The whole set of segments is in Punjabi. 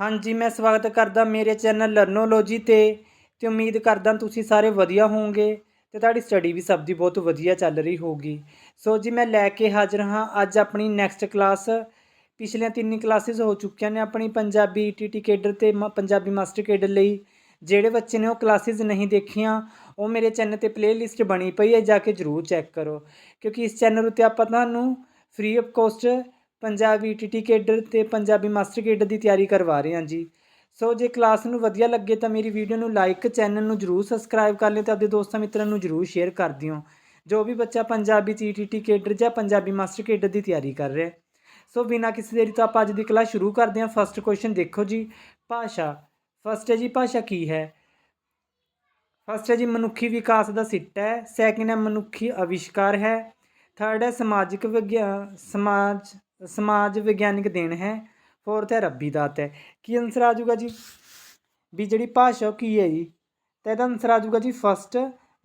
ਹਾਂਜੀ, ਮੈਂ ਸਵਾਗਤ ਕਰਦਾ ਮੇਰੇ ਚੈਨਲ ਲਰਨੋਲੋਜੀ ਤੇ ਤੇ ਉਮੀਦ ਕਰਦਾ ਤੁਸੀਂ ਸਾਰੇ ਵਧੀਆ ਹੋਵੋਗੇ ਤੇ ਤੁਹਾਡੀ ਸਟੱਡੀ ਵੀ ਸਭ ਦੀ ਬਹੁਤ ਵਧੀਆ ਚੱਲ ਰਹੀ ਹੋਊਗੀ। ਸੋ ਜੀ, ਮੈਂ ਲੈ ਕੇ ਹਾਜ਼ਰ ਹਾਂ। ਅੱਜ ਆਪਣੀ ਨੈਕਸਟ ਕਲਾਸ ਪਿਛਲੀਆਂ ਤਿੰਨ ਕਲਾਸਿਸ ਹੋ ਚੁੱਕੀਆਂ ਨੇ ਆਪਣੀ ਪੰਜਾਬੀ ਟੀਟੀ ਕੇਡਰ ਤੇ ਮ- ਪੰਜਾਬੀ ਮਾਸਟਰ ਕੇਡਰ ਲਈ। ਜਿਹੜੇ ਬੱਚੇ ਨੇ ਉਹ ਕਲਾਸਿਸ ਨਹੀਂ ਦੇਖੀਆਂ, ਉਹ ਮੇਰੇ ਚੈਨਲ ਤੇ ਪਲੇਲਿਸਟ ਬਣੀ ਪਈ ਹੈ, ਜਾ ਕੇ ਜਰੂਰ ਚੈੱਕ ਕਰੋ। ਕਿਉਂਕਿ ਇਸ ਚੈਨਲ ਉੱਤੇ ਆਪਾਂ ਤੁਹਾਨੂੰ free of cost Punjabi TT cadre ਤੇ ਪੰਜਾਬੀ ਮਾਸਟਰ ਕੇਡਰ ਦੀ ਤਿਆਰੀ ਕਰਵਾ ਰਹੇ ਹਾਂ ਜੀ। ਸੋ ਜੇ ਕਲਾਸ ਨੂੰ ਵਧੀਆ ਲੱਗੇ ਤਾਂ ਮੇਰੀ ਵੀਡੀਓ ਨੂੰ ਲਾਈਕ ਚੈਨਲ ਨੂੰ ਜਰੂਰ ਸਬਸਕ੍ਰਾਈਬ ਕਰ ਲਿਓ ਤੇ ਆਪਣੇ ਦੋਸਤਾਂ ਮਿੱਤਰਾਂ ਨੂੰ ਜਰੂਰ ਸ਼ੇਅਰ ਕਰ ਦਿਓ। ਜੋ ਵੀ ਬੱਚਾ ਪੰਜਾਬੀ ਟੀਟੀ ਕੇਡਰ ਜਾਂ ਪੰਜਾਬੀ ਮਾਸਟਰ ਕੇਡਰ ਦੀ ਤਿਆਰੀ ਕਰ ਰਿਹਾ ਸੋ ਬਿਨਾਂ ਕਿਸੇ ਦੇਰੀ ਤੋਂ ਆਪਾਂ ਅੱਜ ਦੀ ਕਲਾਸ ਸ਼ੁਰੂ ਕਰਦੇ ਹਾਂ। ਫਸਟ ਕੁਐਸਚਨ ਦੇਖੋ ਜੀ, ਭਾਸ਼ਾ। ਫਸਟ ਹੈ ਜੀ ਭਾਸ਼ਾ ਕੀ ਹੈ? ਫਸਟ ਹੈ ਜੀ ਮਨੁੱਖੀ ਵਿਕਾਸ ਦਾ ਸਿੱਟਾ ਹੈ। ਸੈਕਿੰਡ ਹੈ ਮਨੁੱਖੀ ਅਵਿਸ਼ਕਾਰ ਹੈ। ਥਰਡ ਹੈ ਸਮਾਜਿਕ ਵਿਗਿਆਨ ਸਮਾਜ ਸਮਾਜ ਵਿਗਿਆਨਿਕ ਦੇਣ ਹੈ। ਫੋਰਥ ਹੈ ਰੱਬੀ ਦਾਤ ਹੈ। ਕੀ ਆਨਸਰ ਆ ਜਾਊਗਾ ਜੀ? ਵੀ ਜਿਹੜੀ ਭਾਸ਼ਾ ਉਹ ਕੀ ਹੈ ਜੀ? ਤਾਂ ਇਹਦਾ ਆਨਸਰ ਆ ਜਾਊਗਾ ਜੀ ਫਸਟ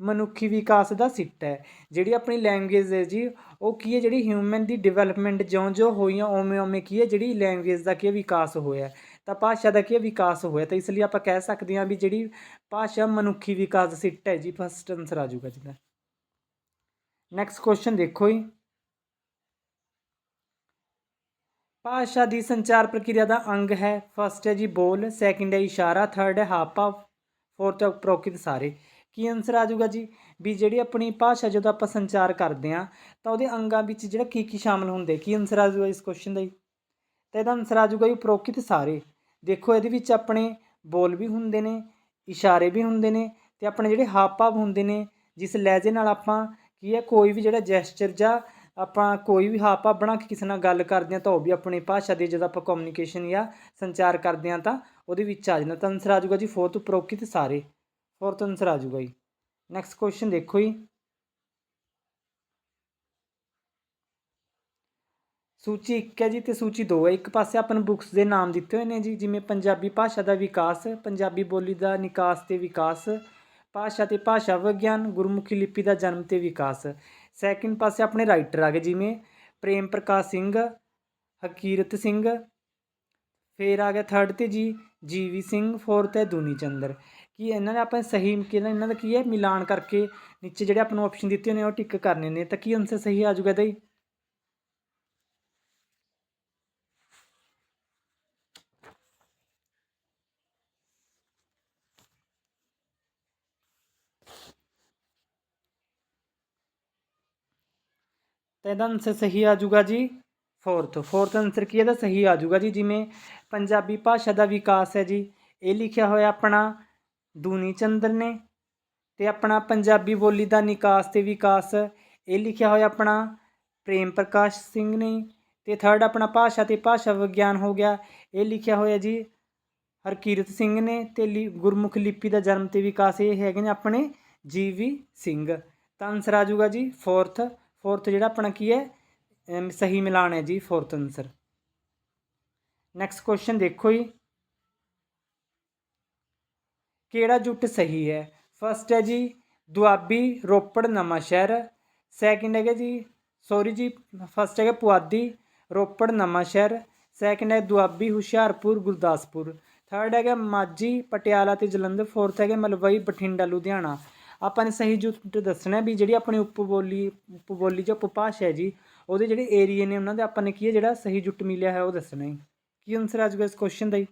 ਮਨੁੱਖੀ ਵਿਕਾਸ ਦਾ ਸਿੱਟ ਹੈ। ਜਿਹੜੀ ਆਪਣੀ ਲੈਂਗੁਏਜ ਹੈ ਜੀ, ਉਹ ਕੀ ਹੈ? ਜਿਹੜੀ ਹਿਊਮਨ ਦੀ ਡਿਵੈਲਪਮੈਂਟ ਜਿਉਂ-ਜਿਉਂ ਹੋਈਆਂ, ਉਵੇਂ ਓਵੇਂ ਕੀ ਹੈ? ਜਿਹੜੀ ਲੈਂਗੁਏਜ ਦਾ ਕੀ ਵਿਕਾਸ ਹੋਇਆ ਤਾਂ ਭਾਸ਼ਾ ਦਾ ਕੀ ਵਿਕਾਸ ਹੋਇਆ ਤਾਂ ਇਸ ਲਈ ਆਪਾਂ ਕਹਿ ਸਕਦੇ ਹਾਂ ਵੀ ਜਿਹੜੀ ਭਾਸ਼ਾ ਮਨੁੱਖੀ ਵਿਕਾਸ ਸਿੱਟ ਹੈ ਜੀ, ਫਸਟ ਆਨਸਰ ਆ ਜਾਊਗਾ ਜੀ ਦਾ। ਨੈਕਸਟ ਕੁਐਸਚਨ ਦੇਖੋ ਜੀ। ਭਾਸ਼ਾ ਦੀ ਸੰਚਾਰ ਪ੍ਰਕਿਰਿਆ ਦਾ ਅੰਗ ਹੈ। ਫਸਟ ਹੈ ਜੀ ਬੋਲ ਸੈਕਿੰਡ ਹੈ ਇਸ਼ਾਰਾ ਥਰਡ ਹੈ ਹਾਵ ਭਾਵ ਫੋਰਥ ਹੈ ਉਪਰੋਕਤ ਸਾਰੇ। ਕੀ ਆਨਸਰ ਆ ਜਾਊਗਾ ਜੀ? ਵੀ ਜਿਹੜੀ ਆਪਣੀ ਭਾਸ਼ਾ ਜਦੋਂ ਆਪਾਂ ਸੰਚਾਰ ਕਰਦੇ ਹਾਂ, ਤਾਂ ਉਹਦੇ ਅੰਗਾਂ ਵਿੱਚ ਜਿਹੜਾ ਕੀ ਕੀ ਸ਼ਾਮਲ ਹੁੰਦੇ? ਕੀ ਆਨਸਰ ਆ ਜਾਊਗਾ ਇਸ ਕੁਐਸਚਨ ਦਾ ਜੀ? ਤਾਂ ਇਹਦਾ ਆਨਸਰ ਆ ਜਾਊਗਾ ਜੀ ਉਪਰੋਕਤ ਸਾਰੇ। ਦੇਖੋ ਇਹਦੇ ਵਿੱਚ ਆਪਣੇ ਬੋਲ ਵੀ ਹੁੰਦੇ ਨੇ, ਇਸ਼ਾਰੇ ਵੀ ਹੁੰਦੇ ਨੇ ਤੇ ਆਪਣੇ ਜਿਹੜੇ ਹਾਵ ਭਾਵ ਹੁੰਦੇ ਨੇ, ਜਿਸ ਲਹਿਜੇ ਨਾਲ ਆਪਾਂ ਕੀ ਹੈ, ਕੋਈ ਵੀ ਜਿਹੜਾ ਜੈਸਚਰ ਜਾਂ ਆਪਾਂ ਕੋਈ ਵੀ ਹਾਵ ਭਾਵ ਬਣਾ ਕੇ ਕਿਸੇ ਨਾਲ ਗੱਲ ਕਰਦੇ ਹਾਂ ਤਾਂ ਉਹ ਵੀ ਆਪਣੀ ਭਾਸ਼ਾ ਦੀ, ਜਦੋਂ ਆਪਾਂ ਕਮਿਊਨੀਕੇਸ਼ਨ ਜਾਂ ਸੰਚਾਰ ਕਰਦੇ ਹਾਂ ਤਾਂ ਉਹਦੇ ਵਿੱਚ ਆ ਜਾਂਦਾ। ਤਾਂ ਆਨਸਰ ਆ ਜਾਊਗਾ ਜੀ ਫੋਰਥ ਉਪਰੋਕਤ ਸਾਰੇ। ਫੋਰਥ ਆਨਸਰ ਆ ਜਾਊਗਾ ਜੀ। ਨੈਕਸਟ ਕੁਐਸਚਨ ਦੇਖੋ ਜੀ। ਸੂਚੀ 1 ਹੈ ਜੀ ਤੇ ਸੂਚੀ 2 ਹੈ। ਇੱਕ ਪਾਸੇ ਆਪਾਂ ਨੂੰ ਬੁੱਕਸ ਦੇ ਨਾਮ ਦਿੱਤੇ ਹੋਏ ਨੇ ਜੀ, ਜਿਵੇਂ ਪੰਜਾਬੀ ਭਾਸ਼ਾ ਦਾ ਵਿਕਾਸ, ਪੰਜਾਬੀ ਬੋਲੀ ਦਾ ਨਿਕਾਸ ਤੇ ਵਿਕਾਸ, ਭਾਸ਼ਾ ਤੇ ਭਾਸ਼ਾ ਵਿਗਿਆਨ, ਗੁਰਮੁਖੀ ਲਿਪੀ ਦਾ ਜਨਮ ਤੇ ਵਿਕਾਸ। ਸੈਕਿੰਡ ਪਾਸੇ ਆਪਣੇ ਰਾਈਟਰ ਆ ਗਏ ਜਿਵੇਂ ਪ੍ਰੇਮ ਪ੍ਰਕਾਸ਼ ਸਿੰਘ, ਹਕੀਰਤ ਸਿੰਘ, ਫਿਰ ਆ ਗਿਆ ਥਰਡ ਤੇ ਜੀ, ਜੀਵੀ ਸਿੰਘ ਫੋਰਥ ਹੈ ਦੂਨੀ ਚੰਦਰ। ਕੀ ਇਹਨਾਂ ਨੇ ਆਪਾਂ ਸਹੀ ਕਿਹਨਾਂ ਇਹਨਾਂ ਦਾ ਕੀ ਹੈ? ਮਿਲਾਨ ਕਰਕੇ ਨੀਚੇ ਜਿਹੜੇ ਆਪਾਂ ਨੂੰ ਆਪਸ਼ਨ ਦਿੱਤੇ ਨੇ, ਉਹ ਟਿਕ ਕਰਨੇ ਨੇ। ਤਾਂ ਕੀ ਆਨਸਰ ਸਹੀ ਆ ਜਾਊਗਾ ਇਹਦਾ ਤਾਂ ਇਹਦਾ ਆਨਸਰ ਸਹੀ ਆ ਜਾਊਗਾ ਜੀ। ਫੋਰਥ ਫੋਰਥ ਆਨਸਰ ਕੀ ਇਹਦਾ? ਸਹੀ ਆ ਜਾਊਗਾ ਜੀ, ਜਿਵੇਂ ਪੰਜਾਬੀ ਭਾਸ਼ਾ ਦਾ ਵਿਕਾਸ ਹੈ ਜੀ। ਇਹ ਲਿਖਿਆ ਹੋਇਆ ਆਪਣਾ ਦੂਨੀ ਚੰਦਰ ਨੇ ਤੇ ਆਪਣਾ ਪੰਜਾਬੀ ਬੋਲੀ ਦਾ ਨਿਕਾਸ ਤੇ ਵਿਕਾਸ। ਇਹ ਲਿਖਿਆ ਹੋਇਆ ਆਪਣਾ ਪ੍ਰੇਮ ਪ੍ਰਕਾਸ਼ ਸਿੰਘ ਨੇ ਤੇ ਥਰਡ ਆਪਣਾ ਭਾਸ਼ਾ ਤੇ ਭਾਸ਼ਾ ਵਿਗਿਆਨ ਹੋ ਗਿਆ। ਇਹ ਲਿਖਿਆ ਹੋਇਆ ਜੀ ਹਰਕੀਰਤ ਸਿੰਘ ਨੇ ਤੇ ਲਿ- ਗੁਰਮੁਖ ਲਿਪੀ ਦਾ ਜਨਮ ਤੇ ਵਿਕਾਸ ਇਹ ਹੈਗੇ ਨੇ ਆਪਣੇ ਜੀਵੀ ਸਿੰਘ। ਤਾਂ ਆਨਸਰ ਆ ਜਾਊਗਾ ਜੀ ਫੋਰਥ ਫੋਰਥ ਜਿਹੜਾ ਆਪਣਾ ਕੀ ਹੈ? ਸਹੀ ਮਿਲਾਨ ਹੈ ਜੀ ਫੋਰਥ ਆਨਸਰ ਨੈਕਸਟ ਕੁਐਸਚਨ ਦੇਖੋ ਜੀ। ਕਿਹੜਾ ਜੁੱਟ ਸਹੀ ਹੈ? ਫਸਟ ਹੈ ਜੀ, ਦੁਆਬੀ ਰੋਪੜ ਨਵਾਂ ਸ਼ਹਿਰ। ਸੈਕਿੰਡ ਹੈਗਾ ਜੀ ਸੌਰੀ ਜੀ ਫਸਟ ਹੈਗਾ ਪੁਆਧੀ ਰੋਪੜ ਨਵਾਂ ਸ਼ਹਿਰ। ਸੈਕਿੰਡ ਹੈ ਦੁਆਬੀ ਹੁਸ਼ਿਆਰਪੁਰ, ਗੁਰਦਾਸਪੁਰ। ਥਰਡ ਹੈਗਾ ਮਾਝੀ, ਪਟਿਆਲਾ ਤੇ ਜਲੰਧਰ। ਫੋਰਥ ਹੈਗਾ ਮਲਵਈ, ਬਠਿੰਡਾ, ਲੁਧਿਆਣਾ। ਆਪਾਂ ਨੇ ਸਹੀ ਜੁੱਟ ਦੱਸਣਾ ਵੀ ਜਿਹੜੀ ਆਪਣੀ ਉਪਬੋਲੀ ਉਪਬੋਲੀ ਜਾਂ ਉਪਭਾਸ਼ਾ ਹੈ ਜੀ, ਉਹਦੇ ਜਿਹੜੇ ਏਰੀਏ ਨੇ ਉਹਨਾਂ ਦੇ ਆਪਾਂ ਨੇ ਕੀ ਹੈ ਜਿਹੜਾ ਸਹੀ ਜੁੱਟ ਮਿਲਿਆ ਹੈ ਉਹ ਦੱਸਣਾ ਹੈ। ਕੀ ਆਨਸਰ ਆ ਜਾਊਗਾ ਇਸ ਕੁਐਸਚਨ ਦਾ ਜੀ?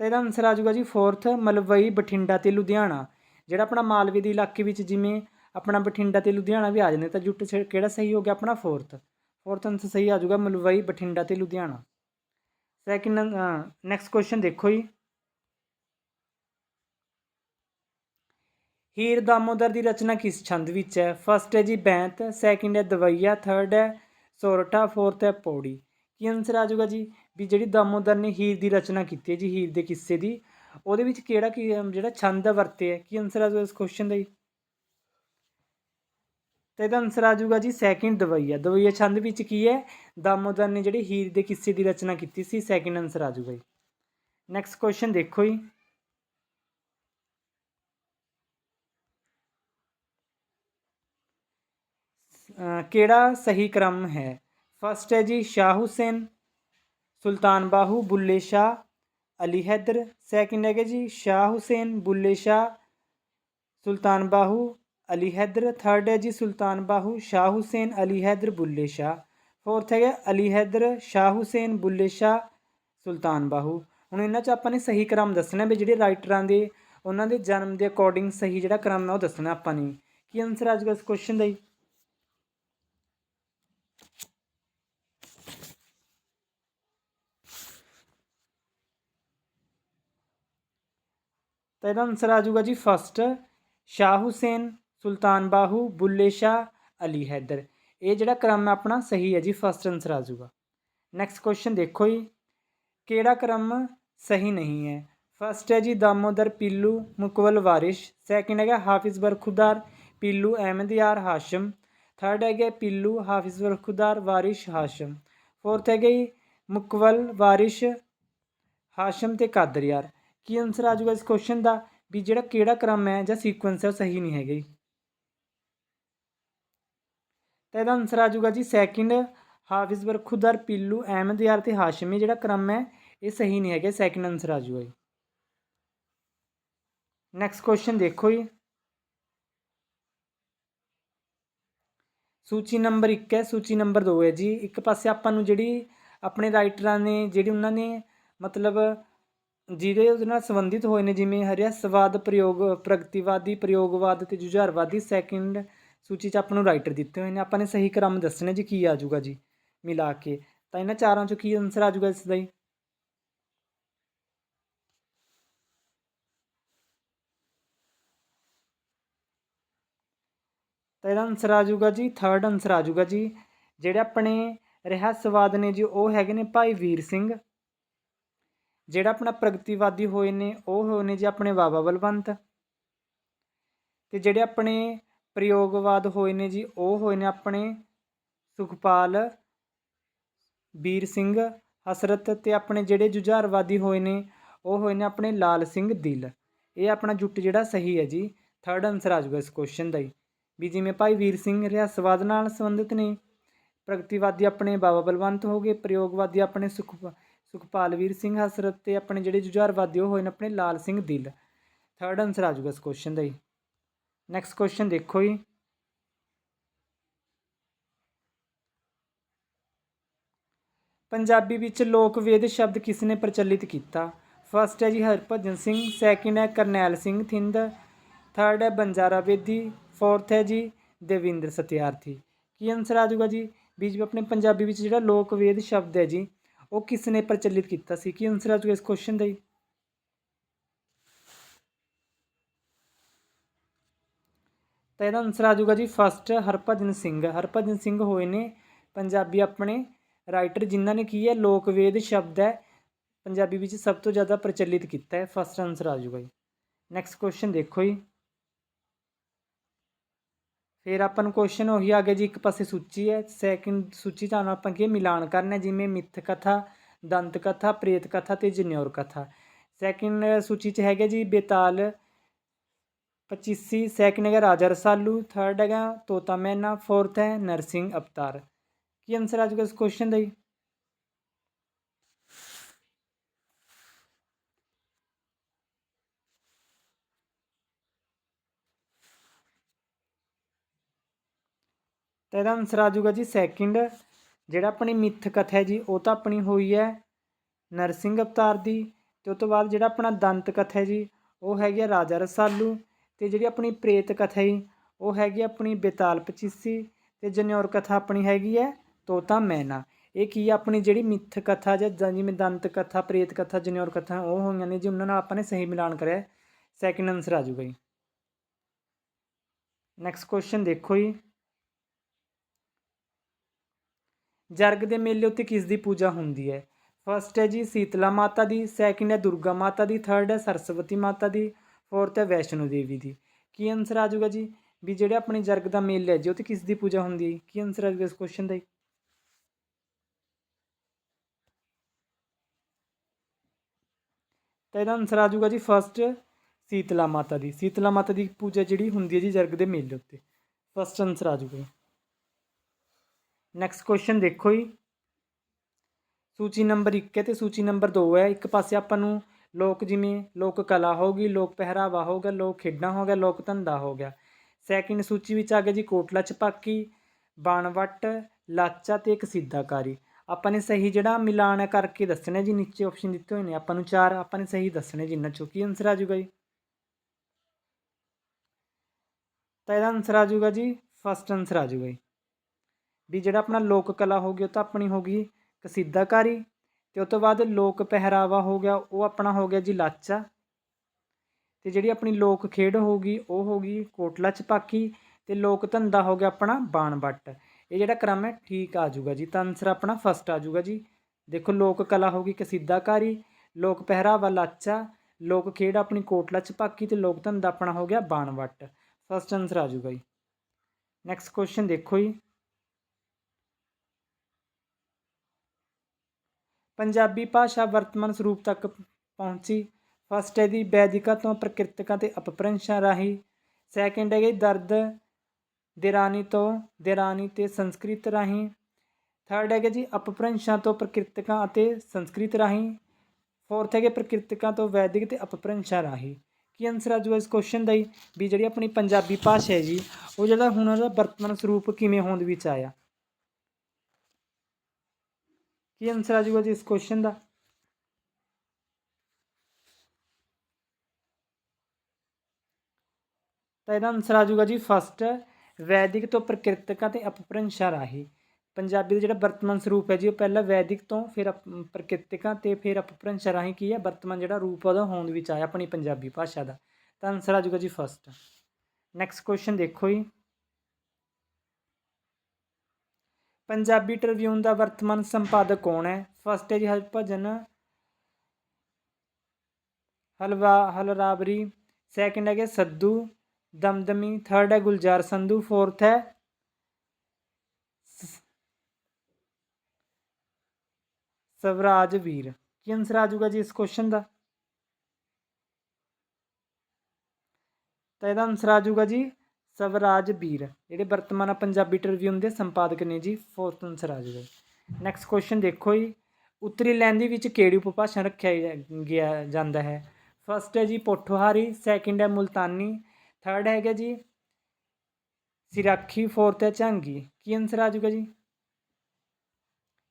ਤਾਂ ਇਹਦਾ ਆਨਸਰ ਆ ਜਾਊਗਾ ਜੀ ਫੋਰਥ ਮਲਵਈ ਬਠਿੰਡਾ ਤੇ ਲੁਧਿਆਣਾ। ਜਿਹੜਾ ਆਪਣਾ ਮਾਲਵੇ ਦੇ ਇਲਾਕੇ ਵਿੱਚ ਜਿਵੇਂ ਆਪਣਾ ਬਠਿੰਡਾ ਤੇ ਲੁਧਿਆਣਾ ਵੀ ਆ ਜਾਂਦੇ ਤਾਂ ਜੁੱਟ ਕਿਹੜਾ ਸਹੀ ਹੋ ਗਿਆ ਆਪਣਾ ਫੋਰਥ ਫੋਰਥ ਆਨਸਰ ਸਹੀ ਆ ਜਾਊਗਾ ਮਲਵਈ ਬਠਿੰਡਾ ਤੇ ਲੁਧਿਆਣਾ। ਸੈਕਿੰਡ ਨੈਕਸਟ ਕੁਐਸਚਨ ਦੇਖੋ ਜੀ। ਹੀਰ ਦਾਮੋਦਰ ਦੀ ਰਚਨਾ ਕਿਸ ਛੰਦ ਵਿੱਚ ਹੈ? ਫਸਟ ਹੈ ਜੀ ਬੈਂਤ ਸੈਕਿੰਡ ਹੈ ਦਵਈਆ ਥਰਡ ਹੈ ਸੋਰਠਾ ਫੋਰਥ ਹੈ ਪੌੜੀ। ਕੀ ਆਨਸਰ ਆ ਜਾਊਗਾ ਜੀ? ਵੀ ਜਿਹੜੀ ਦਾਮੋਦਰ ਨੇ ਹੀਰ ਦੀ ਰਚਨਾ ਕੀਤੀ ਹੈ ਜੀ, ਹੀਰ ਦੇ ਕਿੱਸੇ ਦੀ, ਉਹਦੇ ਵਿੱਚ ਕਿਹੜਾ ਕੀ ਜਿਹੜਾ ਛੰਦ ਵਰਤੇ ਹੈ? ਕੀ ਆਨਸਰ ਆ ਜਾਊਗਾ ਇਸ ਕੁਐਸਚਨ ਦਾ ਜੀ? ਤਾਂ ਇਹਦਾ ਆਨਸਰ ਆ ਜਾਊਗਾ ਜੀ ਸੈਕਿੰਡ ਦਵਈਆ। ਦਵਈਆ ਛੰਦ ਵਿੱਚ ਕੀ ਹੈ? ਦਾਮੋਦਰ ਨੇ ਜਿਹੜੀ ਹੀਰ ਦੇ ਕਿੱਸੇ ਦੀ ਰਚਨਾ ਕੀਤੀ ਸੀ ਸੈਕਿੰਡ ਆਨਸਰ ਆ ਜਾਊਗਾ ਜੀ। ਨੈਕਸਟ ਕੁਐਸਚਨ ਦੇਖੋ ਜੀ। ਕਿਹੜਾ ਸਹੀ ਕ੍ਰਮ ਹੈ? ਫਸਟ ਹੈ ਜੀ ਸ਼ਾਹ ਹੁਸੈਨ, ਸੁਲਤਾਨ ਬਾਹੂ, ਬੁੱਲੇ ਸ਼ਾਹ, ਅਲੀ ਹੈਦਰ। ਸੈਕਿੰਡ ਹੈਗਾ ਜੀ ਸ਼ਾਹ ਹੁਸੈਨ, ਬੁੱਲੇ ਸ਼ਾਹ, ਸੁਲਤਾਨ ਬਾਹੂ, ਅਲੀ ਹੈਦਰ। ਥਰਡ ਹੈ ਜੀ ਸੁਲਤਾਨ ਬਾਹੂ, ਸ਼ਾਹ ਹੁਸੈਨ, ਅਲੀ ਹੈਦਰ, ਬੁੱਲੇ ਸ਼ਾਹ। ਫੋਰਥ ਹੈਗਾ ਅਲੀ ਹੈਦਰ, ਸ਼ਾਹ ਹੁਸੈਨ, ਬੁੱਲੇ ਸ਼ਾਹ, ਸੁਲਤਾਨ ਬਾਹੂ। ਹੁਣ ਇਹਨਾਂ 'ਚ ਆਪਾਂ ਨੇ ਸਹੀ ਕ੍ਰਮ ਦੱਸਣਾ ਵੀ ਜਿਹੜੇ ਰਾਈਟਰਾਂ ਦੇ, ਉਹਨਾਂ ਦੇ ਜਨਮ ਦੇ ਅਕੋਰਡਿੰਗ ਸਹੀ ਜਿਹੜਾ ਕ੍ਰਮ ਹੈ ਉਹ ਦੱਸਣਾ ਆਪਾਂ ਨੇ। ਕੀ ਆਨਸਰ ਅੱਜ ਇਸ ਕੁਐਸਚਨ ਦਾ ਜੀ? ਤਾਂ ਇਹਦਾ ਆਨਸਰ ਆ ਜਾਊਗਾ ਜੀ ਫਸਟ ਸ਼ਾਹ ਹੁਸੈਨ, ਸੁਲਤਾਨ ਬਾਹੂ, ਬੁੱਲੇ ਸ਼ਾਹ, ਅਲੀ ਹੈਦਰ। ਇਹ ਜਿਹੜਾ ਕ੍ਰਮ ਆਪਣਾ ਸਹੀ ਹੈ ਜੀ ਫਸਟ ਆਨਸਰ ਆ ਜਾਊਗਾ। ਨੈਕਸਟ ਕੁਐਸਚਨ ਦੇਖੋ ਜੀ। ਕਿਹੜਾ ਕ੍ਰਮ ਸਹੀ ਨਹੀਂ ਹੈ? ਫਸਟ ਹੈ ਜੀ ਦਾਮੋਦਰ, ਪੀਲੂ, ਮੁਕਵਲ, ਵਾਰਿਸ਼। ਸੈਕਿੰਡ ਹੈਗਾ ਹਾਫਿਜ਼ ਬਰਖੁਦਾਰ ਪੀਲੂ ਅਹਿਮਦ ਯਾਰ ਹਾਸ਼ਮ। ਥਰਡ ਹੈਗਾ ਪੀਲੂ ਹਾਫਿਜ਼ ਬਰਖੁਦਾਰ ਵਾਰਿਸ਼, ਹਾਸ਼ਮ। ਫੋਰਥ ਹੈਗਾ ਜੀ ਮੁਕਵਲ, ਵਾਰਿਸ਼, ਹਾਸ਼ਮ ਤੇ ਕਾਦਰਯਾਰ ਕੀ ਆਨਸਰ ਆ ਜਾਊਗਾ ਇਸ ਕੁਐਸਚਨ ਦਾ? ਵੀ ਜਿਹੜਾ ਕਿਹੜਾ ਕ੍ਰਮ ਹੈ ਜਾਂ ਸੀਕੁਐਂਸ ਹੈ ਉਹ ਸਹੀ ਨਹੀਂ ਹੈਗਾ ਜੀ। ਤਾਂ ਇਹਦਾ ਆਨਸਰ ਆ ਜਾਊਗਾ ਜੀ ਸੈਕਿੰਡ ਹਾਫਿਜ਼ ਬਰਖੁਦਾਰ ਪੀਲੂ, ਅਹਿਮਦ ਯਾਰ ਤੇ ਹਾਸ਼ਮੀ। ਜਿਹੜਾ ਕ੍ਰਮ ਹੈ ਇਹ ਸਹੀ ਨਹੀਂ ਹੈਗਾ ਸੈਕਿੰਡ ਆਨਸਰ ਆ ਜਾਊਗਾ ਜੀ। ਨੈਕਸਟ ਕੁਐਸਚਨ ਦੇਖੋ ਜੀ। ਸੂਚੀ ਨੰਬਰ 1 ਹੈ, ਸੂਚੀ ਨੰਬਰ 2 ਹੈ ਜੀ। ਇੱਕ ਪਾਸੇ ਆਪਾਂ ਨੂੰ ਜਿਹੜੀ ਆਪਣੇ ਰਾਈਟਰਾਂ ਨੇ, ਜਿਹੜੀ ਉਹਨਾਂ ਨੇ ਮਤਲਬ ਜਿਹਦੇ ਉਹਦੇ ਨਾਲ ਸੰਬੰਧਿਤ ਹੋਏ ਨੇ, ਜਿਵੇਂ ਹਰਿਆਸਵਾਦ ਪ੍ਰਯੋਗ, ਪ੍ਰਗਤੀਵਾਦੀ ਪ੍ਰਯੋਗਵਾਦ ਤੇ ਜੁਝਾਰਵਾਦੀ ਸੈਕਿੰਡ ਸੂਚੀ 'ਚ ਆਪਾਂ ਨੂੰ ਰਾਈਟਰ ਦਿੱਤੇ ਹੋਏ ਨੇ। ਆਪਾਂ ਨੇ ਸਹੀ ਕ੍ਰਮ ਦੱਸਣਾ ਜੀ, ਕੀ ਆ ਜਾਊਗਾ ਜੀ ਮਿਲਾ ਕੇ। ਤਾਂ ਇਹਨਾਂ ਚਾਰਾਂ 'ਚੋਂ ਕੀ ਆਨਸਰ ਆ ਜਾਊਗਾ ਇਸ ਦਾ ਜੀ? ਤਾਂ ਇਹਦਾ ਆਨਸਰ ਆ ਜਾਊਗਾ ਜੀ ਥਰਡ ਆਨਸਰ ਆ ਜਾਊਗਾ ਜੀ। ਜਿਹੜੇ ਆਪਣੇ ਰਹੱਸਵਾਦ ਨੇ ਜੀ, ਉਹ ਹੈਗੇ ਨੇ ਭਾਈ ਵੀਰ ਸਿੰਘ। ਜਿਹੜਾ ਆਪਣਾ ਪ੍ਰਗਤੀਵਾਦੀ ਹੋਏ ਨੇ, ਉਹ ਹੋਏ ਨੇ ਜੀ ਆਪਣੇ ਬਾਬਾ ਬਲਵੰਤ। ਤੇ ਜਿਹੜੇ ਆਪਣੇ ਪ੍ਰਯੋਗਵਾਦ ਹੋਏ ਨੇ ਜੀ, ਉਹ ਹੋਏ ਨੇ ਆਪਣੇ ਸੁਖਪਾਲ ਵੀਰ ਸਿੰਘ ਹਸਰਤ ਤੇ ਆਪਣੇ ਜਿਹੜੇ ਜੁਝਾਰਵਾਦੀ ਹੋਏ ਨੇ, ਉਹ ਹੋਏ ਨੇ ਆਪਣੇ ਲਾਲ ਸਿੰਘ ਦਿਲ। ਇਹ ਆਪਣਾ ਜੁੱਟ ਜਿਹੜਾ ਸਹੀ ਹੈ ਜੀ ਥਰਡ ਆਨਸਰ ਆ ਜਾਊਗਾ ਇਸ ਕੁਐਸਚਨ ਦਾ ਹੀ। ਵੀ ਜਿਵੇਂ ਭਾਈ ਵੀਰ ਸਿੰਘ ਰਿਆਸਵਾਦ ਨਾਲ ਸੰਬੰਧਿਤ ਨੇ, ਪ੍ਰਗਤੀਵਾਦੀ ਆਪਣੇ ਬਾਬਾ ਬਲਵੰਤ ਹੋ ਗਏ, ਪ੍ਰਯੋਗਵਾਦੀ ਆਪਣੇ ਸੁਖ ਸੁਖਪਾਲ ਵੀਰ ਸਿੰਘ ਹਸਰਤ ਤੇ ਆਪਣੇ ਜਿਹੜੇ ਜੁਝਾਰਵਾਦੀ ਉਹ ਹੋਏ ਨੇ, ਆਪਣੇ ਲਾਲ ਸਿੰਘ ਦਿਲ। ਥਰਡ ਆਨਸਰ ਆ ਜਾਊਗਾ ਇਸ ਕੁਐਸਚਨ ਦਾ ਜੀ। ਨੈਕਸਟ ਕੁਐਸਚਨ ਦੇਖੋ ਜੀ। ਪੰਜਾਬੀ ਵਿੱਚ ਲੋਕ ਵੇਦ ਸ਼ਬਦ ਕਿਸ ਨੇ ਪ੍ਰਚਲਿਤ ਕੀਤਾ? ਫਸਟ ਹੈ ਜੀ ਹਰਭਜਨ ਸਿੰਘ ਸੈਕਿੰਡ ਹੈ ਕਰਨੈਲ ਸਿੰਘ ਥਿੰਦ ਥਰਡ ਹੈ ਬੰਜਾਰਾ ਬੇਦੀ ਫੋਰਥ ਹੈ ਜੀ ਦੇਵਿੰਦਰ ਸਤਿਆਰਥੀ। ਕੀ ਆਨਸਰ ਆ ਜਾਊਗਾ ਜੀ? ਵੀ ਆਪਣੇ ਪੰਜਾਬੀ ਵਿੱਚ ਜਿਹੜਾ ਲੋਕ ਵੇਦ ਸ਼ਬਦ ਹੈ ਜੀ ਉਹ ਕਿਸ ਨੇ ਪ੍ਰਚਲਿਤ ਕੀਤਾ ਸੀ? ਕੀ ਆਨਸਰ ਆ ਜਾਊਗਾ ਇਸ ਕੁਐਸਚਨ ਦਾ ਜੀ? ਤਾਂ ਇਹਦਾ ਆਨਸਰ ਆ ਜਾਊਗਾ ਜੀ ਫਸਟ ਹਰਭਜਨ ਸਿੰਘ। ਹਰਭਜਨ ਸਿੰਘ ਹੋਏ ਨੇ ਪੰਜਾਬੀ ਆਪਣੇ ਰਾਈਟਰ ਜਿਨ੍ਹਾਂ ਨੇ ਕੀ ਹੈ, ਲੋਕ ਵੇਦ ਸ਼ਬਦ ਹੈ, ਪੰਜਾਬੀ ਵਿੱਚ ਸਭ ਤੋਂ ਜ਼ਿਆਦਾ ਪ੍ਰਚਲਿਤ ਕੀਤਾ ਹੈ। ਫਸਟ ਆਨਸਰ ਆ ਜਾਊਗਾ ਜੀ। ਨੈਕਸਟ ਕੁਐਸਚਨ ਦੇਖੋ ਜੀ। ਫਿਰ ਆਪਾਂ ਨੂੰ ਕੁਐਸਚਨ ਉਹੀ ਆ ਗਿਆ ਜੀ, ਇੱਕ ਪਾਸੇ ਸੂਚੀ ਹੈ ਸੈਕਿੰਡ ਸੂਚੀ ਤੁਹਾਨੂੰ ਆਪਾਂ ਕੀ ਮਿਲਾਨ ਕਰਨਾ ਜਿਵੇਂ ਮਿੱਥ ਕਥਾ, ਦੰਤ ਕਥਾ, ਪ੍ਰੇਤ ਕਥਾ ਤੇ ਜਨਿਓਰ ਕਥਾ। ਸੈਕਿੰਡ ਸੂਚੀ 'ਚ ਹੈਗਾ ਜੀ ਬੇਤਾਲ 25 ਸੈਕਿੰਡ ਹੈਗਾ ਰਾਜਾ ਰਸਾਲੂ ਥਰਡ ਹੈਗਾ ਤੋਤਾ ਮੈਨਾ ਫੋਰਥ ਹੈ ਨਰਸਿੰਘ ਅਵਤਾਰ। ਕੀ ਆਨਸਰ ਆ ਜਾਊਗਾ ਇਸ ਕੁਐਸਚਨ ਦਾ ਜੀ? ਤਾਂ ਇਹਦਾ ਆਨਸਰ ਆ ਜਾਊਗਾ ਜੀ ਸੈਕਿੰਡ ਜਿਹੜਾ ਆਪਣੀ ਮਿੱਥ ਕਥਾ ਹੈ ਜੀ, ਉਹ ਤਾਂ ਆਪਣੀ ਹੋਈ ਹੈ ਨਰਸਿੰਘ ਅਵਤਾਰ ਦੀ ਤੇ ਉਸ ਤੋਂ ਬਾਅਦ ਜਿਹੜਾ ਆਪਣਾ ਦੰਤ ਕਥਾ ਹੈ ਜੀ, ਉਹ ਹੈਗੀ ਹੈ ਰਾਜਾ ਰਸਾਲੂ ਤੇ ਜਿਹੜੀ ਆਪਣੀ ਪ੍ਰੇਤ ਕਥਾ ਹੈ ਉਹ ਹੈਗੀ ਆਪਣੀ ਬੇਤਾਲ ਪਚੀਸੀ ਤੇ ਜਨੌਰ ਕਥਾ ਆਪਣੀ ਹੈਗੀ ਹੈ ਤੋਤਾ ਮੈਨਾ। ਇਹ ਕੀ ਹੈ? ਆਪਣੀ ਜਿਹੜੀ ਮਿੱਥ ਕਥਾ ਜਾਂ ਜਾਂ ਜਿਵੇਂ ਦੰਤ ਕਥਾ, ਪ੍ਰੇਤ ਕਥਾ, ਜਨੌਰ ਕਥਾ, ਉਹ ਹੋਈਆਂ ਨੇ ਜੀ, ਉਹਨਾਂ ਨਾਲ ਆਪਾਂ ਨੇ ਸਹੀ ਮਿਲਾਨ ਕਰਿਆ। ਸੈਕਿੰਡ ਆਨਸਰ ਆ ਜੂਗਾ ਜੀ। ਨੈਕਸਟ ਕੁਐਸਚਨ ਦੇਖੋ ਜੀ। ਜਰਗ ਦੇ ਮੇਲੇ ਉੱਤੇ ਕਿਸ ਦੀ ਪੂਜਾ ਹੁੰਦੀ ਹੈ? ਫਸਟ ਹੈ ਜੀ ਸੀਤਲਾ ਮਾਤਾ ਦੀ ਸੈਕਿੰਡ ਹੈ ਦੁਰਗਾ ਮਾਤਾ ਦੀ ਥਰਡ ਹੈ ਸਰਸਵਤੀ ਮਾਤਾ ਦੀ ਫੋਰਥ ਹੈ ਵੈਸ਼ਨੋ ਦੇਵੀ ਦੀ। ਕੀ ਆਨਸਰ ਆ ਜਾਊਗਾ ਜੀ? ਵੀ ਜਿਹੜਾ ਆਪਣੇ ਜਰਗ ਦਾ ਮੇਲਾ ਹੈ ਜੀ ਉਹ ਤੇ ਕਿਸ ਦੀ ਪੂਜਾ ਹੁੰਦੀ ਹੈ ਕੀ ਆਨਸਰ ਆ ਜਾਊਗਾ ਇਸ ਕੁਐਸਚਨ ਦਾ ਤਾਂ ਇਹਦਾ ਆਨਸਰ ਆ ਜਾਊਗਾ ਜੀ ਫਸਟ ਸੀਤਲਾ ਮਾਤਾ ਦੀ। ਸੀਤਲਾ ਮਾਤਾ ਦੀ ਪੂਜਾ ਜਿਹੜੀ ਹੁੰਦੀ ਹੈ ਜੀ ਜਰਗ ਦੇ ਮੇਲੇ ਉੱਤੇ। ਫਸਟ ਆਨਸਰ ਆ ਜਾਊਗਾ ਜੀ। ਨੈਕਸਟ ਕੁਐਸਚਨ ਦੇਖੋ ਜੀ। ਸੂਚੀ ਨੰਬਰ 1 ਹੈ ਤੇ ਸੂਚੀ ਨੰਬਰ 2 ਹੈ। ਇੱਕ ਪਾਸੇ ਆਪਾਂ ਨੂੰ ਲੋਕ ਜਿਵੇਂ ਲੋਕ ਕਲਾ ਹੋ ਗਈ, ਲੋਕ ਪਹਿਰਾਵਾ ਹੋ ਗਿਆ, ਲੋਕ ਖੇਡਾਂ ਹੋ ਗਿਆ, ਲੋਕ ਧੰਦਾ ਹੋ ਗਿਆ। ਸੈਕਿੰਡ ਸੂਚੀ ਵਿੱਚ ਆ ਗਿਆ ਜੀ ਕੋਟਲਾ ਛਪਾਕੀ ਬਾਣਵੱਟ, ਲਾਚਾ ਤੇ ਕਸੀਦਾਕਾਰੀ ਆਪਾਂ ਨੇ ਸਹੀ ਜਿਹੜਾ ਮਿਲਾਨ ਹੈ ਕਰਕੇ ਦੱਸਣਾ ਜੀ, ਨੀਚੇ ਆਪਸ਼ਨ ਦਿੱਤੇ ਹੋਏ ਨੇ। ਆਪਾਂ ਨੂੰ ਚਾਰ, ਆਪਾਂ ਨੇ ਸਹੀ ਦੱਸਣੇ ਜਿੰਨਾ ਚੋਂ ਕੀ ਆਨਸਰ ਆ ਜਾਊਗਾ ਜੀ। ਤਾਂ ਇਹਦਾ ਆਨਸਰ ਆ ਜਾਊਗਾ ਜੀ ਫਸਟ ਆਨਸਰ ਆ ਜਾਊਗਾ ਜੀ। ਵੀ ਜਿਹੜਾ ਆਪਣਾ ਲੋਕ ਕਲਾ ਹੋ ਗਈ ਉਹ ਤਾਂ ਆਪਣੀ ਹੋ ਗਈ ਕਸੀਦਾਕਾਰੀ ਤੇ ਉਸ ਤੋਂ ਬਾਅਦ ਲੋਕ ਪਹਿਰਾਵਾ ਹੋ ਗਿਆ, ਉਹ ਆਪਣਾ ਹੋ ਗਿਆ ਜੀ ਲਾਚਾ ਤੇ ਜਿਹੜੀ ਆਪਣੀ ਲੋਕ ਖੇਡ ਹੋ ਗਈ, ਉਹ ਹੋ ਗਈ ਕੋਟਲਾ ਛਪਾਕੀ ਤੇ ਲੋਕ ਧੰਦਾ ਹੋ ਗਿਆ ਆਪਣਾ ਬਾਣ ਵੱਟ। ਇਹ ਜਿਹੜਾ ਕ੍ਰਮ ਹੈ, ਠੀਕ ਆ ਜਾਊਗਾ ਜੀ। ਤਾਂ ਆਨਸਰ ਆਪਣਾ ਫਸਟ ਆ ਜਾਊਗਾ ਜੀ। ਦੇਖੋ, ਲੋਕ ਕਲਾ ਹੋ ਗਈ ਕਸੀਦਾਕਾਰੀ, ਲੋਕ ਪਹਿਰਾਵਾ ਲਾਚਾ, ਲੋਕ ਖੇਡ ਆਪਣੀ ਕੋਟਲਾ ਛਪਾਕੀ ਤੇ ਲੋਕ ਧੰਦਾ ਆਪਣਾ ਹੋ ਗਿਆ ਬਾਣ ਵੱਟ। ਫਸਟ ਆਨਸਰ ਆ ਜਾਊਗਾ ਜੀ। ਨੈਕਸਟ ਕੁਐਸਚਨ ਦੇਖੋ ਜੀ। ਪੰਜਾਬੀ ਭਾਸ਼ਾ ਵਰਤਮਾਨ ਸਰੂਪ ਤੱਕ ਪਹੁੰਚੀ। ਫਸਟ ਹੈ ਦੀ ਵੈਦਿਕਾਂ ਤੋਂ ਪ੍ਰਕਿਰਤਕਾਂ ਤੇ ਅਪਭ੍ਰੰਸ਼ਾਂ ਰਾਹੀਂ ਸੈਕਿੰਡ ਹੈਗੇ ਦਰਦ ਦੇਰਾਨੀ ਤੋਂ ਦੇਰਾਨੀ ਤੇ ਸੰਸਕ੍ਰਿਤ ਰਾਹੀਂ ਥਰਡ ਹੈਗੇ ਜੀ ਅਪਭ੍ਰੰਸ਼ਾਂ ਤੋਂ ਪ੍ਰਕਿਰਤਕਾਂ ਅਤੇ ਸੰਸਕ੍ਰਿਤ ਰਾਹੀਂ ਫੋਰਥ ਹੈਗੇ ਪ੍ਰਕਿਰਤਕਾਂ ਤੋਂ ਵੈਦਿਕ ਤੇ ਅਪਭ੍ਰੰਸ਼ਾਂ ਰਾਹੀਂ। ਕੀ ਆਨਸਰ ਆ ਜੂਗਾ ਇਸ ਕੁਐਸਚਨ ਦਾ ਹੀ ਵੀ ਜਿਹੜੀ ਆਪਣੀ ਪੰਜਾਬੀ ਭਾਸ਼ਾ ਹੈ ਜੀ, ਉਹ ਜਿਹੜਾ ਹੁਣ ਉਹਦਾ ਵਰਤਮਾਨ ਸਰੂਪ ਕਿਵੇਂ ਹੋਂਦ ਵਿੱਚ ਆਇਆ? ਕੀ ਆਨਸਰ ਆ ਜੂਗਾ ਜੀ ਇਸ ਕੁਐਸਚਨ ਦਾ? ਤਾਂ ਇਹਦਾ ਆਨਸਰ ਆ ਜੂਗਾ ਜੀ ਫਸਟ ਵੈਦਿਕ ਤੋਂ ਪ੍ਰਕਿਰਤਕਾਂ ਤੇ ਅਪਭ੍ਰੰਸ਼ਾਂ ਰਾਹੀਂ। ਪੰਜਾਬੀ ਦਾ ਜਿਹੜਾ ਵਰਤਮਾਨ ਸਰੂਪ ਹੈ ਜੀ, ਉਹ ਪਹਿਲਾਂ ਵੈਦਿਕ ਤੋਂ ਫਿਰ ਅਪ- ਪ੍ਰਕਿਰਤਕਾਂ ਤੇ ਫਿਰ ਅਪਭ੍ਰੰਸ਼ਾਂ ਰਾਹੀਂ ਕੀ ਹੈ? ਵਰਤਮਾਨ ਜਿਹੜਾ ਰੂਪ ਉਹਦਾ ਹੋਂਦ ਵਿੱਚ ਆਇਆ ਆਪਣੀ ਪੰਜਾਬੀ ਭਾਸ਼ਾ ਦਾ। ਤਾਂ ਆਨਸਰ ਆ ਜੂਗਾ ਜੀ ਫਸਟ ਨੈਕਸਟ ਕੁਐਸਚਨ ਦੇਖੋ ਜੀ। ਪੰਜਾਬੀ ਟ੍ਰਿਬਿਊਨ ਦਾ ਵਰਤਮਾਨ ਸੰਪਾਦਕ ਕੌਣ ਹੈ? ਫਸਟ ਹੈ ਜੀ ਹਰਭਜਨ, ਹਲਵਾ, ਹਲਰਾਵਰੀ ਸੈਕਿੰਡ ਹੈਗੇ ਸੱਧੂ ਦਮਦਮੀ ਥਰਡ ਹੈ ਗੁਲਜ਼ਾਰ ਸੰਧੂ ਫੋਰਥ ਹੈ ਸਵਰਾਜ ਵੀਰ ਕੀ ਆਨਸਰ ਆ ਜਾਊਗਾ ਜੀ ਇਸ ਕੁਐਸਚਨ ਦਾ? ਤਾਂ ਇਹਦਾ ਆਨਸਰ ਆ ਜਾਊਗਾ ਜੀ ਸਵਰਾਜ ਵੀਰ ਜਿਹੜੇ ਵਰਤਮਾਨ ਪੰਜਾਬੀ ਟ੍ਰਿਬਿਊਨ ਦੇ ਸੰਪਾਦਕ ਨੇ ਜੀ ਫੋਰਥ ਆਨਸਰ ਆ ਜਾਊਗਾ ਨੈਕਸਟ ਕੁਐਸਚਨ ਦੇਖੋ ਜੀ। ਉੱਤਰੀ ਲਹਿੰਦੀ ਵਿੱਚ ਕਿਹੜੀ ਉਪਭਾਸ਼ਾ ਰੱਖਿਆ ਗਿਆ, ਜਾਂਦਾ ਹੈ? ਫਸਟ ਹੈ ਜੀ ਪੋਠੋਹਾਰੀ ਸੈਕਿੰਡ ਹੈ ਮੁਲਤਾਨੀ ਥਰਡ ਹੈਗਾ ਜੀ ਸਿਰਾਖੀ ਫੋਰਥ ਹੈ ਝਾਂਗੀ। ਕੀ ਆਨਸਰ ਆ ਜਾਊਗਾ ਜੀ?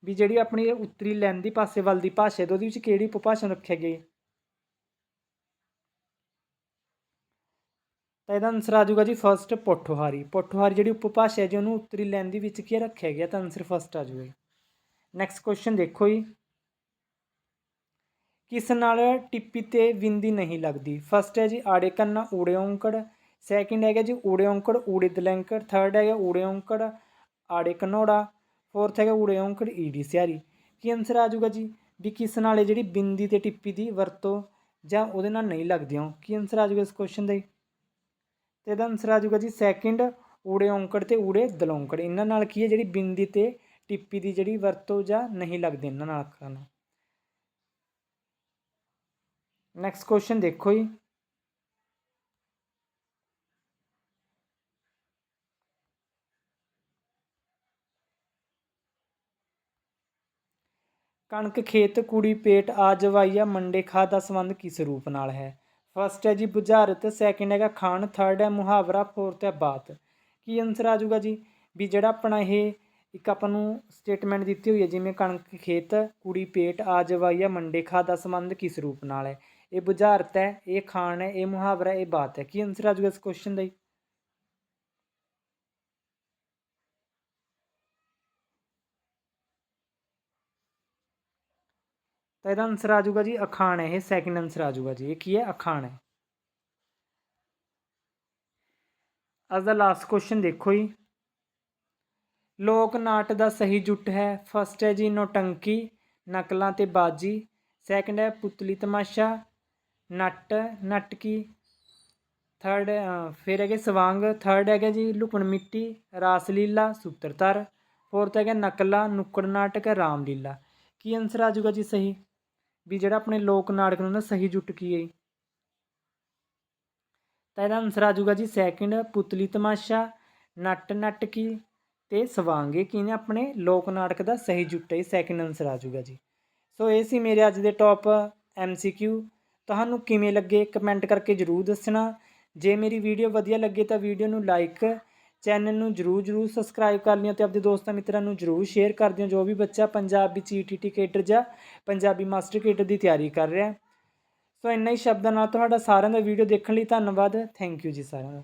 ਵੀ ਜਿਹੜੀ ਆਪਣੀ ਉੱਤਰੀ ਲਹਿੰਦੀ ਪਾਸੇ ਵੱਲ ਦੀ ਭਾਸ਼ਾ ਹੈ, ਤੇ ਉਹਦੇ ਵਿੱਚ ਕਿਹੜੀ ਉਪਭਾਸ਼ਾ ਰੱਖਿਆ ਗਿਆ ਤਾਂ ਇਹਦਾ ਆਨਸਰ ਆ ਜਾਊਗਾ ਜੀ ਫਸਟ ਪੋਠੋਹਾਰੀ। ਪੋਠੋਹਾਰੀ ਜਿਹੜੀ ਉਪਭਾਸ਼ਾ ਹੈ ਜੀ, ਉਹਨੂੰ ਉੱਤਰੀ ਲਹਿੰਦੀ ਵਿੱਚ ਕੀ ਰੱਖਿਆ ਗਿਆ, ਤਾਂ ਆਨਸਰ ਫਸਟ ਆ ਜਾਊਗਾ ਨੈਕਸਟ ਕੁਐਸਚਨ ਦੇਖੋ ਜੀ। ਕਿਸ ਨਾਲ ਟਿੱਪੀ ਤੇ ਬਿੰਦੀ ਨਹੀਂ ਲੱਗਦੀ? ਫਸਟ ਹੈ ਜੀ ਆੜੇ ਕੰਨਾ, ਊੜੇ ਔਂਕੜ। ਸੈਕਿੰਡ ਹੈਗਾ ਜੀ ਊੜੇ ਔਂਕੜ, ਊੜੇ ਦਲੈਂਕੜ। ਥਰਡ ਹੈਗਾ ਊੜੇ ਔਂਕੜ, ਆੜੇ ਕਨੋੜਾ ਫੋਰਥ ਹੈਗਾ ਊੜੇ ਔਂਕੜ, ਈੜੀ ਸਿਆਰੀ। ਕੀ ਆਨਸਰ ਆ ਜਾਊਗਾ ਜੀ? ਵੀ ਕਿਸ ਨਾਲ ਇਹ ਜਿਹੜੀ ਬਿੰਦੀ ਤੇ ਟਿੱਪੀ ਦੀ ਵਰਤੋਂ ਜਾਂ ਉਹਦੇ ਨਾਲ ਨਹੀਂ ਲੱਗਦੀਆਂ? ਕੀ ਆਨਸਰ ਆ ਜਾਊਗਾ ਇਸ ਕੁਐਸਚਨ ਦਾ ਜੀ? ਤੇ ਇਹਦਾ ਆਨਸਰ ਆ ਜਾਊਗਾ ਜੀ ਸੈਕਿੰਡ ਊੜੇ ਔਂਕੜ ਤੇ ਊੜੇ ਦਲੌਂਕੜ। ਇਹਨਾਂ ਨਾਲ ਕੀ ਹੈ? ਜਿਹੜੀ ਬਿੰਦੀ ਤੇ ਟਿੱਪੀ ਦੀ ਜਿਹੜੀ ਵਰਤੋਂ ਜਾਂ ਨਹੀਂ ਲੱਗਦੀ ਇਹਨਾਂ ਨਾਲ ਅੱਖਰਾਂ ਨਾਲ। ਨੈਕਸਟ ਕੁਐਸਚਨ ਦੇਖੋ ਜੀ। ਕਣਕ, ਖੇਤ, ਕੁੜੀ, ਪੇਟ ਆ ਜਵਾਈਆ ਮੰਡੇ ਖਾ ਦਾ ਸੰਬੰਧ ਕਿਸ ਰੂਪ ਨਾਲ ਹੈ? ਫਸਟ ਹੈ ਜੀ ਬੁਝਾਰਤ ਸੈਕਿੰਡ ਹੈਗਾ ਖਾਨ ਥਰਡ ਹੈ ਮੁਹਾਵਰਾ ਫੋਰਥ ਹੈ ਬਾਤ। ਕੀ ਆਨਸਰ ਆ ਜਾਊਗਾ ਜੀ? ਵੀ ਜਿਹੜਾ ਆਪਣਾ ਇਹ ਇੱਕ ਆਪਾਂ ਨੂੰ ਸਟੇਟਮੈਂਟ ਦਿੱਤੀ ਹੋਈ ਹੈ, ਜਿਵੇਂ ਕਣਕ, ਖੇਤ, ਕੁੜੀ, ਪੇਟ ਆ ਜਵਾਈਆ ਮੰਡੇ ਖਾ ਦਾ ਸੰਬੰਧ ਕਿਸ ਰੂਪ ਨਾਲ ਹੈ? ਇਹ ਬੁਝਾਰਤ ਹੈ, ਇਹ ਖਾਨ ਹੈ, ਇਹ ਮੁਹਾਵਰਾ, ਇਹ ਬਾਤ ਹੈ। ਕੀ ਆਨਸਰ ਆ ਜਾਊਗਾ ਇਸ ਕੁਐਸਚਨ ਦਾ ਜੀ? ਤਾਂ ਇਹਦਾ ਆਨਸਰ ਆ ਜਾਊਗਾ ਜੀ ਅਖਾਣ ਹੈ ਇਹ ਸੈਕਿੰਡ ਆਨਸਰ ਆ ਜਾਊਗਾ ਜੀ। ਇਹ ਕੀ ਹੈ? ਅਖਾਣ ਹੈ। ਅੱਜ ਦਾ ਲਾਸਟ ਕੁਐਸਚਨ ਦੇਖੋ ਜੀ। ਲੋਕ ਨਾਟ ਦਾ ਸਹੀ ਜੁੱਟ ਹੈ। ਫਸਟ ਹੈ ਜੀ ਨੋਟੰਕੀ ਨਕਲਾਂ ਤੇ ਬਾਜੀ। ਸੈਕਿੰਡ ਹੈ ਪੁਤਲੀ ਤਮਾਸ਼ਾ, ਨੱਟ, ਨਟਕੀ। ਥਰਡ ਫਿਰ ਹੈਗੇ ਸਵਾਂਗ। ਥਰਡ ਹੈਗਾ ਜੀ ਲੁਕਣ ਮਿੱਟੀ, ਰਾਸਲੀਲਾ ਲੀਲਾ ਸੂਤਰਧਰ। ਫੋਰਥ ਹੈਗਾ ਨਕਲਾ ਨੁੱਕੜ ਨਾਟਕ ਰਾਮਲੀਲਾ। ਕੀ ਆਨਸਰ ਆ ਜਾਊਗਾ ਜੀ ਸਹੀ? ਵੀ ਜਿਹੜਾ ਆਪਣੇ ਲੋਕ ਨਾਟਕ ਨੂੰ ਨਾ ਸਹੀ ਜੁੱਟ ਕੀ ਹੈ ਜੀ? ਤਾਂ ਇਹਦਾ ਆਨਸਰ ਆ ਜਾਊਗਾ ਜੀ ਸੈਕਿੰਡ ਪੁਤਲੀ ਤਮਾਸ਼ਾ, ਨੱਟ ਨੱਟ ਨਟਕੀ ਤੇ ਸਵਾਂਗੇ ਕੀ ਨੇ ਆਪਣੇ ਲੋਕ ਨਾਟਕ ਦਾ ਸਹੀ ਜੁੱਟ ਹੈ ਸੈਕਿੰਡ ਆਨਸਰ ਆ ਜਾਊਗਾ ਜੀ। ਸੋ ਇਹ ਸੀ ਮੇਰੇ ਅੱਜ ਦੇ ਟੌਪ ਐਮਸੀਕਿਊ ਤੁਹਾਨੂੰ ਕਿਵੇਂ ਲੱਗੇ? ਕਮੈਂਟ ਕਰਕੇ ਜਰੂਰ ਦੱਸਣਾ। ਜੇ ਮੇਰੀ ਵੀਡੀਓ ਵਧੀਆ ਲੱਗੇ ਤਾਂ ਵੀਡੀਓ ਨੂੰ ਲਾਈਕ ਚੈਨਲ ਨੂੰ ਜਰੂਰ ਜਰੂਰ ਸਬਸਕ੍ਰਾਈਬ ਕਰ ਲਿਓ ਤੇ ਆਪਣੇ ਦੋਸਤਾਂ ਮਿੱਤਰਾਂ ਨੂੰ ਜਰੂਰ ਸ਼ੇਅਰ ਕਰ ਦਿਓ ਜੋ ਵੀ ਬੱਚਾ ਪੰਜਾਬ ਵਿੱਚ ਈਟੀਟੀ ਕੇਟਰ ਜਾਂ ਪੰਜਾਬੀ ਮਾਸਟਰ ਕੇਟਰ ਦੀ ਤਿਆਰੀ ਕਰ ਰਿਹਾ ਸੋ ਇੰਨਾ ਹੀ ਸ਼ਬਦਾਂ ਨਾਲ ਤੁਹਾਡਾ ਸਾਰਿਆਂ ਦਾ ਵੀਡੀਓ ਦੇਖਣ ਲਈ ਧੰਨਵਾਦ। ਥੈਂਕ ਯੂ ਜੀ ਸਾਰਿਆਂ ਦਾ।